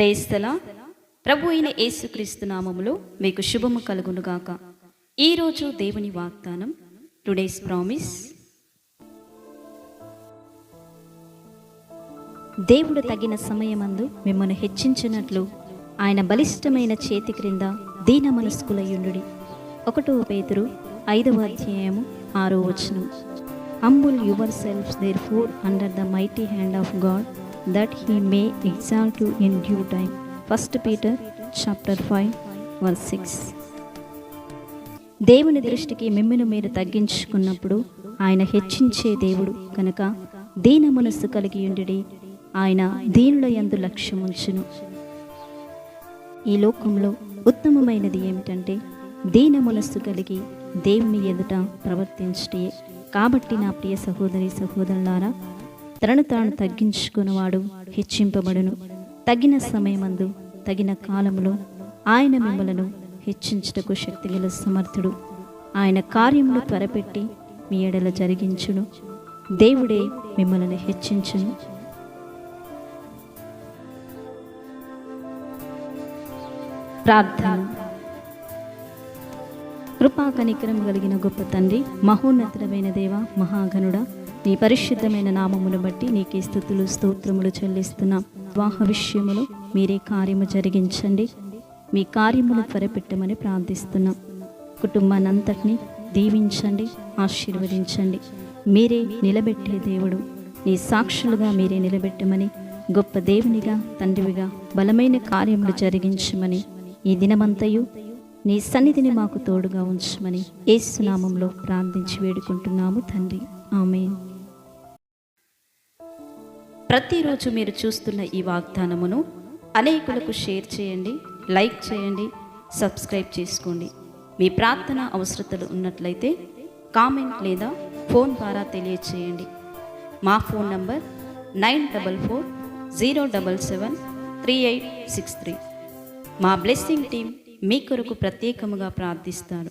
ప్రేస్తలా ప్రభు అయిన యేసుక్రీస్తు నామములో మీకు శుభము కలుగునుగాక ఈరోజు దేవుని వాగ్దానం టుడేస్ ప్రామిస్. దేవుడు తగిన సమయమందు మిమ్మల్ని హెచ్చించినట్లు ఆయన బలిష్టమైన చేతి క్రింద దీన మనస్కులయుండు ఒకటో పేతురు ఐదవ అధ్యాయము ఆరో వచనం. Humble yourself therefore under the mighty hand of God that he may exalt you in due time first Peter chapter five one six దేవుని దృష్టికి మిమ్మును మీరు తగ్గించుకున్నప్పుడు ఆయన హెచ్చించే దేవుడు కనుక దీన మనస్సు కలిగి ఉండి ఆయన దీనుల ఎందు లక్ష్యం ఉంచును ఈ లోకంలో ఉత్తమమైనది ఏమిటంటే దీన మనస్సు కలిగి దేవుని ఎదుట ప్రవర్తించటే కాబట్టి నా ప్రియ సహోదరి సహోదరులారా తనను తాను తగ్గించుకున్నవాడు హెచ్చింపబడును. తగిన సమయమందు తగిన కాలంలో ఆయన మిమ్మలను హెచ్చించుటకు శక్తిగల సమర్థుడు. ఆయన కార్యములు త్వరపెట్టి మీ ఎడల జరిగించును. దేవుడే మిమ్మల్ని హెచ్చించును. ప్రార్థన. కృపా కనికరం కలిగిన గొప్ప తండ్రి మహోన్నతమైన దేవ మహాగణుడ నీ పరిశుద్ధమైన నామమును బట్టి నీకే స్థుతులు స్తోత్రములు చెల్లిస్తున్నాం. వివాహ విషయములు మీరే కార్యము జరిగించండి. మీ కార్యములు త్వరపెట్టమని ప్రార్థిస్తున్నాం. కుటుంబానంతటిని దీవించండి ఆశీర్వదించండి. మీరే నిలబెట్టే దేవుడు. నీ సాక్షులుగా మీరే నిలబెట్టమని గొప్ప దేవునిగా తండ్రివిగా బలమైన కార్యములు జరిగించమని ఈ దినమంతయు నీ సన్నిధిని మాకు తోడుగా ఉంచమని ఏసునామంలో ప్రార్థించి వేడుకుంటున్నాము తండ్రి. ఆమె ప్రతిరోజు మీరు చూస్తున్న ఈ వాగ్దానమును అనేకులకు షేర్ చేయండి లైక్ చేయండి సబ్స్క్రైబ్ చేసుకోండి. మీ ప్రార్థన అవసరతలు ఉన్నట్లయితే కామెంట్ లేదా ఫోన్ ద్వారా తెలియచేయండి. మా phone number nine double four zero double seven three eight six three. మా బ్లెస్సింగ్ టీం మీ కొరకు ప్రత్యేకముగా ప్రార్థిస్తారు